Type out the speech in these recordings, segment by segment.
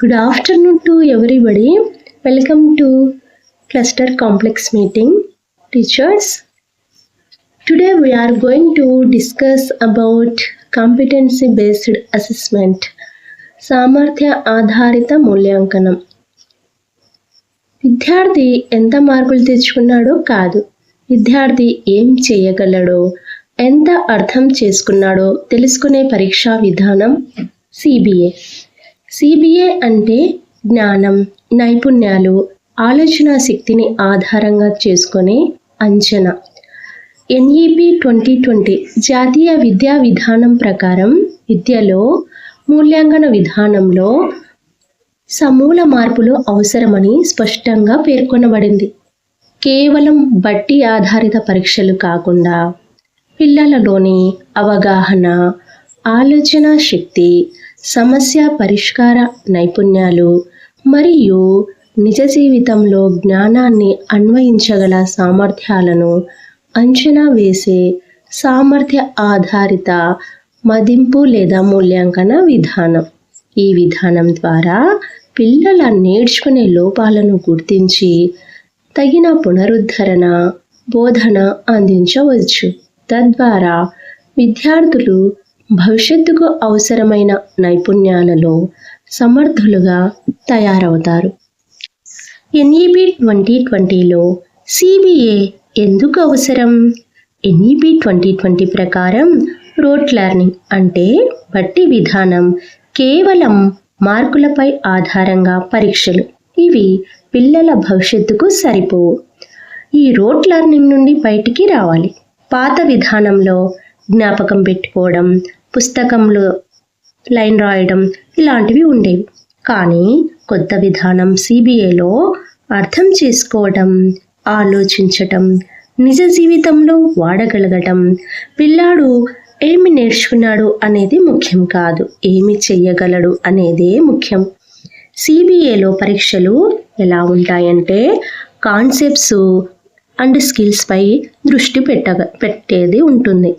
Good afternoon to every everybody welcome to cluster complex meeting teachers today we are going to discuss about competency based assessment సామర్థ్య ఆధారిత మూల్యాంకనం విద్యార్థి ఎంత మార్కులు తెచ్చుకున్నాడో కాదు విద్యార్థి ఏం చేయగలడో ఎంత అర్థం చేసుకున్నాడో తెలుసుకునే పరీక్షా విధానం సిబిఏ సిబిఏ అంటే జ్ఞానం నైపుణ్యాలు ఆలోచన శక్తిని ఆధారంగా చేసుకునే అంచనా. ఎన్ఈపి ట్వంటీ ట్వంటీ జాతీయ విద్యా విధానం ప్రకారం విద్యలో మూల్యాంకన విధానంలో సమూల మార్పులు అవసరమని స్పష్టంగా పేర్కొనబడింది. కేవలం బట్టి ఆధారిత పరీక్షలు కాకుండా పిల్లలలోని అవగాహన ఆలోచన శక్తి సమస్య పరిష్కార నైపుణ్యాలు మరియు నిజ జీవితంలో జ్ఞానాన్ని అన్వయించగల సామర్థ్యాలను అంచనా వేసే సామర్థ్య ఆధారిత మదింపు లేదా మూల్యాంకన విధానం. ఈ విధానం ద్వారా పిల్లల నేర్చుకునే లోపాలను గుర్తించి తగిన పునరుద్ధరణ బోధన అందించవచ్చు. తద్వారా విద్యార్థులు భవిష్యత్తుకు అవసరమైన నైపుణ్యాలలో సమర్థులుగా తయారవుతారు. ఎన్ఈబి ట్వంటీ ట్వంటీలో సిబిఏ ఎందుకు అవసరం? ఎన్ఈబి ట్వంటీ ట్వంటీ ప్రకారం రోట్ లెర్నింగ్ అంటే బట్టి విధానం కేవలం మార్కులపై ఆధారంగా పరీక్షలు. ఇవి పిల్లల భవిష్యత్తుకు సరిపోవు. ఈ రోట్ లెర్నింగ్ నుండి బయటికి రావాలి. పాత విధానంలో జ్ఞాపకం పెట్టుకోవడం పుస్తకంలో లైన్ రాయడం ఇలాంటివి ఉండేవి. కానీ కొత్త విధానం సిబిఏలో అర్థం చేసుకోవటం ఆలోచించటం నిజ జీవితంలో వాడగలగటం పిల్లాడు ఏమి నేర్చుకున్నాడు అనేది ముఖ్యం కాదు ఏమి చెయ్యగలడు అనేదే ముఖ్యం. సిబిఏలో పరీక్షలు ఎలా ఉంటాయంటే కాన్సెప్ట్స్ అండ్ స్కిల్స్పై దృష్టి పెట్టగ పెట్టేది ఉంటుంది.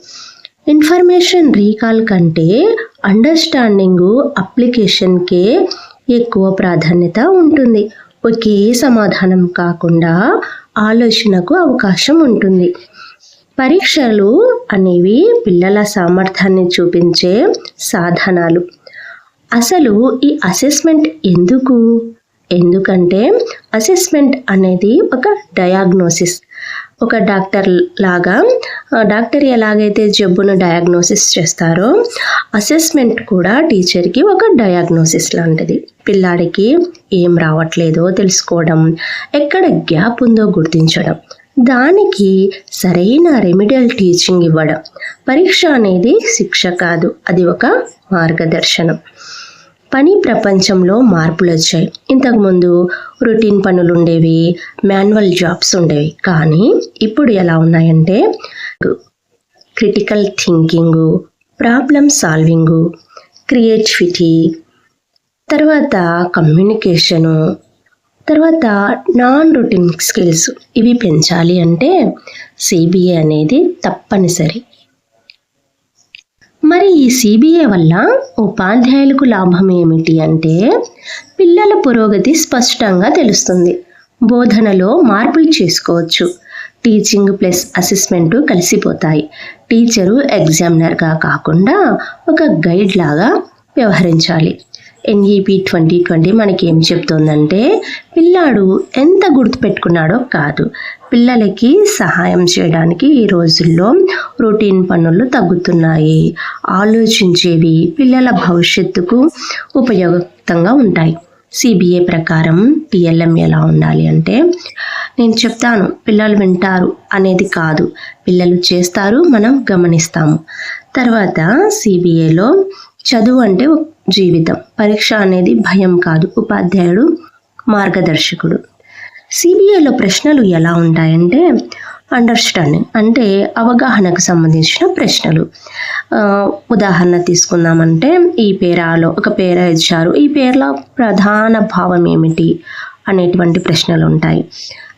ఇన్ఫర్మేషన్ రీకాల్ కంటే అండర్స్టాండింగ్ అప్లికేషన్కే ఎక్కువ ప్రాధాన్యత ఉంటుంది. ఒకే సమాధానం కాకుండా ఆలోచనకు అవకాశం ఉంటుంది. పరీక్షలు అనేవి పిల్లల సామర్థ్యాన్ని చూపించే సాధనాలు. అసలు ఈ అసెస్మెంట్ ఎందుకు? ఎందుకంటే అసెస్మెంట్ అనేది ఒక డయాగ్నోసిస్. ఒక డాక్టర్ లాగా డాక్టర్ ఎలాగైతే జబ్బును డయాగ్నోసిస్ చేస్తారో అసెస్మెంట్ కూడా టీచర్కి ఒక డయాగ్నోసిస్ లాంటిది. పిల్లాడికి ఏం రావట్లేదో తెలుసుకోవడం ఎక్కడ గ్యాప్ ఉందో గుర్తించడం దానికి సరైన రెమిడియల్ టీచింగ్ ఇవ్వడం. పరీక్ష అనేది శిక్ష కాదు అది ఒక మార్గదర్శనం. పని ప్రపంచంలో మార్పులు వచ్చాయి ఇంతకుముందు రొటీన్ పనులు ఉండేవి మాన్యువల్ జాబ్స్ ఉండేవి. కానీ ఇప్పుడు ఎలా ఉన్నాయంటే critical thinking problem solving creativity తర్వాత కమ్యూనికేషను తర్వాత నాన్ రొటీన్ స్కిల్స్ ఇవి పెంచాలి అంటే సిబిఏ అనేది తప్పనిసరి. మరి ఈ సిబిఏ వల్ల ఉపాధ్యాయులకు లాభం ఏమిటి అంటే పిల్లల పురోగతి స్పష్టంగా తెలుస్తుంది. బోధనలో మార్పులు చేసుకోవచ్చు. టీచింగ్ ప్లస్ అసెస్మెంట్ కలిసిపోతాయి. టీచరు ఎగ్జామినర్గా కాకుండా ఒక గైడ్ లాగా వ్యవహరించాలి. ఎన్ఈపి ట్వంటీ ట్వంటీ మనకి ఏం చెప్తుందంటే పిల్లాడు ఎంత గుర్తుపెట్టుకున్నాడో కాదు. పిల్లలకి సహాయం చేయడానికి ఈ రోజుల్లో రొటీన్ పనులు తగ్గుతున్నాయి. ఆలోచించేవి పిల్లల భవిష్యత్తుకు ఉపయోగకరంగా ఉంటాయి. సిబిఏ ప్రకారం టిఎల్ఎం ఎలా ఉండాలి అంటే నేను చెప్తాను పిల్లలు వింటారు అనేది కాదు. పిల్లలు చేస్తారు మనం గమనిస్తాము. తర్వాత సిబిఏలో చదువు అంటే ఒక జీవితం. పరీక్ష అనేది భయం కాదు. ఉపాధ్యాయుడు మార్గదర్శకుడు. సిబిఐలో ప్రశ్నలు ఎలా ఉంటాయంటే అండర్స్టాండింగ్ అంటే అవగాహనకు సంబంధించిన ప్రశ్నలు. ఉదాహరణ తీసుకుందామంటే ఈ పేరాలో ఒక పేర ఇచ్చారు. ఈ పేర్ల ప్రధాన భావం ఏమిటి అనేటువంటి ప్రశ్నలు ఉంటాయి.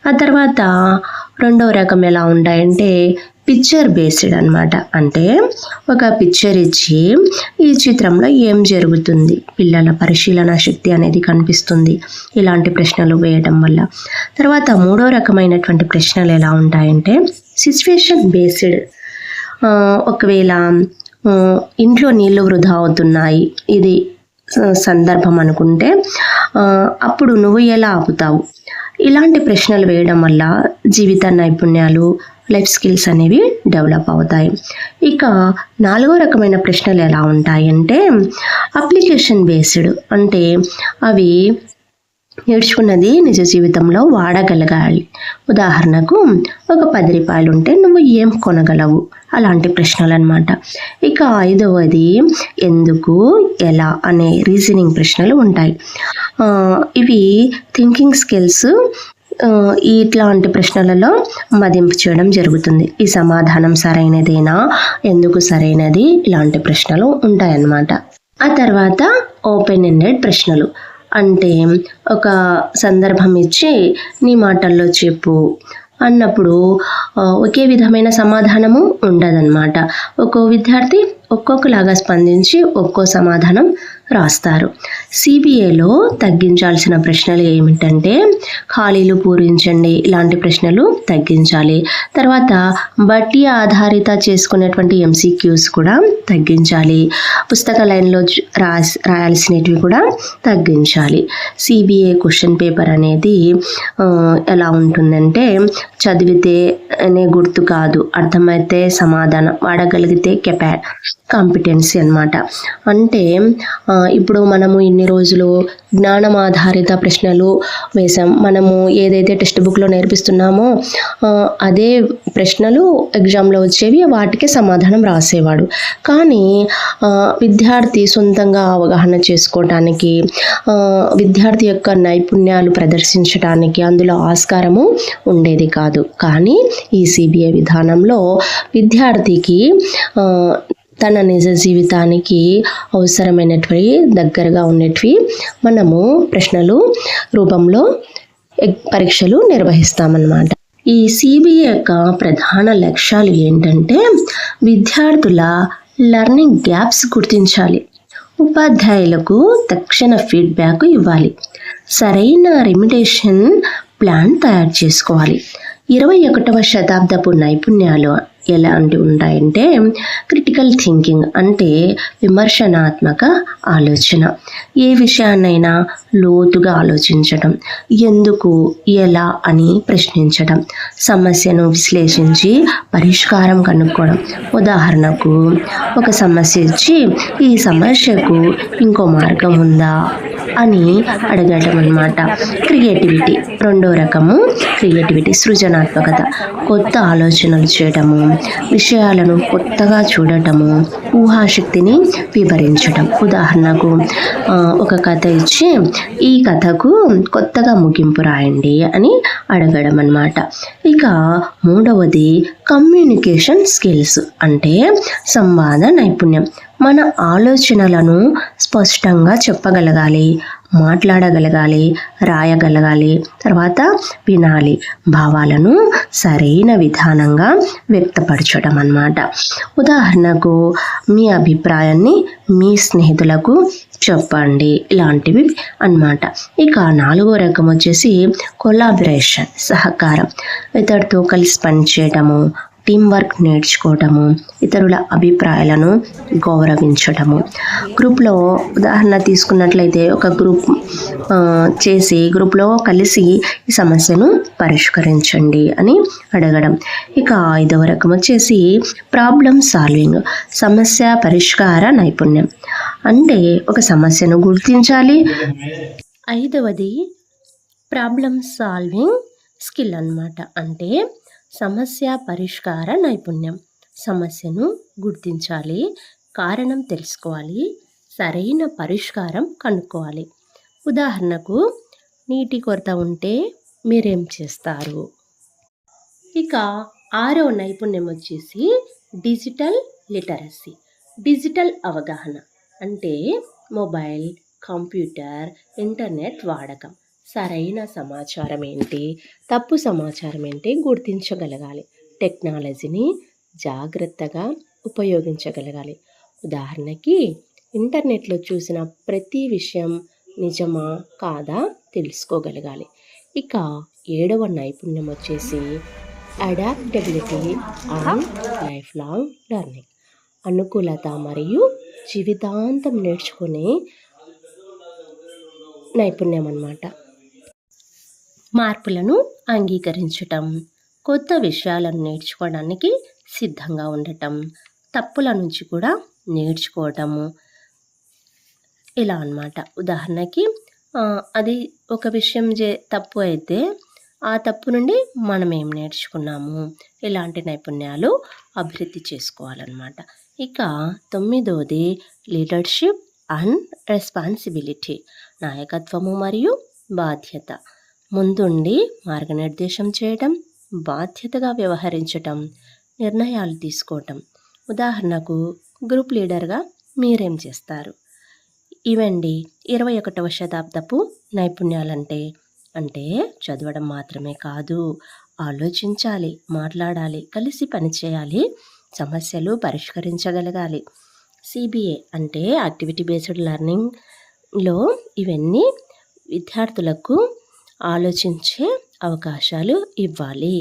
ఆ తర్వాత రెండవ రకం ఎలా ఉంటాయంటే పిక్చర్ బేస్డ్ అన్నమాట. అంటే ఒక పిక్చర్ ఇచ్చి ఈ చిత్రంలో ఏం జరుగుతుంది? పిల్లల పరిశీలన శక్తి అనేది కనిపిస్తుంది ఇలాంటి ప్రశ్నలు వేయడం వల్ల. తర్వాత మూడో రకమైనటువంటి ప్రశ్నలు ఎలా ఉంటాయంటే సిచ్యువేషన్ బేస్డ్ ఒకవేళ ఇంట్లో నీళ్ళు వృధా అవుతున్నాయి ఇది సందర్భం అనుకుంటే అప్పుడు నువ్వు ఎలా ఆపుతావు? ఇలాంటి ప్రశ్నలు వేయడం వల్ల జీవిత నైపుణ్యాలు లైఫ్ స్కిల్స్ అనేవి డెవలప్ అవుతాయి. ఇక నాలుగో రకమైన ప్రశ్నలు ఎలా ఉంటాయంటే అప్లికేషన్ బేస్డ్ అంటే అవి నేర్చుకున్నది నిజ జీవితంలో వాడగలగాలి. ఉదాహరణకు ఒక పది రూపాయలు ఉంటే నువ్వు ఏం కొనగలవు? అలాంటి ప్రశ్నలు అనమాట ఇక ఐదవది ఎందుకు ఎలా అనే రీజనింగ్ ప్రశ్నలు ఉంటాయి. ఇవి థింకింగ్ స్కిల్స్ ఇట్లాంటి ప్రశ్నలలో మదింపు చేయడం జరుగుతుంది. ఈ సమాధానం సరైనదేనా? ఎందుకు సరైనది? ఇలాంటి ప్రశ్నలు ఉంటాయన్నమాట. ఆ తర్వాత ఓపెన్ ఎండెడ్ ప్రశ్నలు. అంటే ఒక సందర్భం ఇచ్చి నీ మాటల్లో చెప్పు అన్నప్పుడు ఒకే విధమైన సమాధానము ఉండదన్నమాట. ఒక్కో విద్యార్థి ఒక్కొక్కలాగా స్పందించి ఒక్కో సమాధానం రాస్తారు. సిబిఏలో తగ్గించాల్సిన ప్రశ్నలు ఏమిటంటే ఖాళీలు పూరించండి ఇలాంటి ప్రశ్నలు తగ్గించాలి. తర్వాత బట్టి ఆధారిత చేసుకునేటువంటి ఎంసీక్యూస్ కూడా తగ్గించాలి. పుస్తక లైన్లో రాసి రాయాల్సినవి కూడా తగ్గించాలి. సిబిఏ క్వశ్చన్ పేపర్ అనేది ఎలా ఉంటుందంటే చదివితే అనే గుర్తు కాదు అర్థమైతే సమాధానం వాడగలిగితే కెపా కాంపిటెన్సీ అనమాట అంటే ఇప్పుడు మనము ఇన్ని రోజులు జ్ఞానం ఆధారిత ప్రశ్నలు వేసాం మనము ఏదైతే టెక్స్ట్ బుక్లో నేర్పిస్తున్నామో అదే ప్రశ్నలు ఎగ్జామ్లో వచ్చేవి వాటికే సమాధానం రాసేవాడు. కానీ విద్యార్థి సొంతంగా అవగాహన చేసుకోవటానికి విద్యార్థి యొక్క నైపుణ్యాలు ప్రదర్శించడానికి అందులో ఆస్కారము ఉండేది కాదు. కానీ ఈ సిబిఐ విధానంలో విద్యార్థికి తన నిజ జీవితానికి అవసరమైనటివి దగ్గరగా ఉన్నటివి మనము ప్రశ్నలు రూపంలో పరీక్షలు నిర్వహిస్తామన్నమాట. ఈ సిబిఐ యొక్క ప్రధాన లక్ష్యాలు ఏంటంటే విద్యార్థుల లెర్నింగ్ గ్యాప్స్ గుర్తించాలి. ఉపాధ్యాయులకు తక్షణ ఫీడ్బ్యాక్ ఇవ్వాలి. సరైన రెమిడేషన్ ప్లాన్ తయారు చేసుకోవాలి. ఇరవై ఒకటవ శతాబ్దపు నైపుణ్యాలు ఎలాంటివి ఉంటాయంటే క్రిటికల్ థింకింగ్ అంటే విమర్శనాత్మక ఆలోచన. ఏ విషయాన్నైనా లోతుగా ఆలోచించడం ఎందుకు ఎలా అని ప్రశ్నించడం సమస్యను విశ్లేషించి పరిష్కారం కనుక్కోవడం. ఉదాహరణకు ఒక సమస్య ఇచ్చి ఈ సమస్యకు ఇంకో మార్గం ఉందా? అని అడగటం అనమాట క్రియేటివిటీ. రెండో రకము క్రియేటివిటీ సృజనాత్మకత. కొత్త ఆలోచనలు చేయటము విషయాలను కొత్తగా చూడటము ఊహాశక్తిని వివరించటం. ఉదాహరణకు ఒక కథ ఇచ్చి ఈ కథకు కొత్తగా ముగింపు రాయండి అని అడగడం అన్నమాట ఇక మూడవది కమ్యూనికేషన్ స్కిల్స్ అంటే సంవాద నైపుణ్యం. మన ఆలోచనలను స్పష్టంగా చెప్పగలగాలి మాట్లాడగలగాలి రాయగలగాలి తర్వాత వినాలి భావాలను సరైన విధానంగా వ్యక్తపరచడం అన్నమాట. ఉదాహరణకు మీ అభిప్రాయాన్ని మీ స్నేహితులకు చెప్పండి ఇలాంటివి అన్నమాట. ఇక నాలుగో రకం వచ్చేసి కొలాబరేషన్ సహకారం. ఇతరుతో కలిసి పనిచేయటము టీం వర్క్ నేర్చుకోవటము ఇతరుల అభిప్రాయాలను గౌరవించటము. గ్రూప్లో ఉదాహరణ తీసుకున్నట్లయితే ఒక గ్రూప్ చేసి గ్రూప్లో కలిసి ఈ సమస్యను పరిష్కరించండి అని అడగడం. ఇక ఐదవ రకం వచ్చేసి ప్రాబ్లం సాల్వింగ్ సమస్య పరిష్కార నైపుణ్యం. అంటే ఒక సమస్యను గుర్తించాలి. ఐదవది ప్రాబ్లం సాల్వింగ్ స్కిల్ అన్నమాట. అంటే సమస్య పరిష్కార నైపుణ్యం. సమస్యను గుర్తించాలి కారణం తెలుసుకోవాలి సరైన పరిష్కారం కనుక్కోవాలి. ఉదాహరణకు నీటి కొరత ఉంటే మీరేం చేస్తారు? ఇక ఆరో నైపుణ్యం వచ్చేసి డిజిటల్ లిటరసీ. డిజిటల్ అవగాహన అంటే మొబైల్ కంప్యూటర్ ఇంటర్నెట్ వాడకం. సరైన సమాచారం ఏంటి తప్పు సమాచారం ఏంటి గుర్తించగలగాలి. టెక్నాలజీని జాగ్రత్తగా ఉపయోగించగలగాలి. ఉదాహరణకి ఇంటర్నెట్లో చూసిన ప్రతి విషయం నిజమా కాదా తెలుసుకోగలగాలి. ఇక ఏడవ నైపుణ్యం వచ్చేసి adaptability and life long learning. అనుకూలత మరియు జీవితాంతం నేర్చుకునే నైపుణ్యం అన్నమాట మార్పులను అంగీకరించటం కొత్త విషయాలను నేర్చుకోవడానికి సిద్ధంగా ఉండటం తప్పుల నుంచి కూడా నేర్చుకోవటము. ఇలా అన్నమాట. ఉదాహరణకి అది ఒక విషయం చే తప్పు అయితే ఆ తప్పు నుండి మనం ఏం నేర్చుకున్నాము? ఇలాంటి నైపుణ్యాలు అభివృద్ధి చేసుకోవాలన్నమాట. ఇక తొమ్మిదోది లీడర్షిప్ అండ్ రెస్పాన్సిబిలిటీ. నాయకత్వము మరియు బాధ్యత. ముందుండి మార్గనిర్దేశం చేయటం బాధ్యతగా వ్యవహరించటం నిర్ణయాలు తీసుకోవటం. ఉదాహరణకు గ్రూప్ లీడర్గా మీరేం చేస్తారు? ఇవండి ఇరవై ఒకటవ శతాబ్దపు నైపుణ్యాలంటే అంటే చదవడం మాత్రమే కాదు. ఆలోచించాలి మాట్లాడాలి కలిసి పనిచేయాలి సమస్యలు పరిష్కరించగలగాలి. సిబిఏ అంటే యాక్టివిటీ బేస్డ్ లెర్నింగ్లో ఇవన్నీ విద్యార్థులకు ఆలోచించే అవకాశాలు ఇవ్వాలి.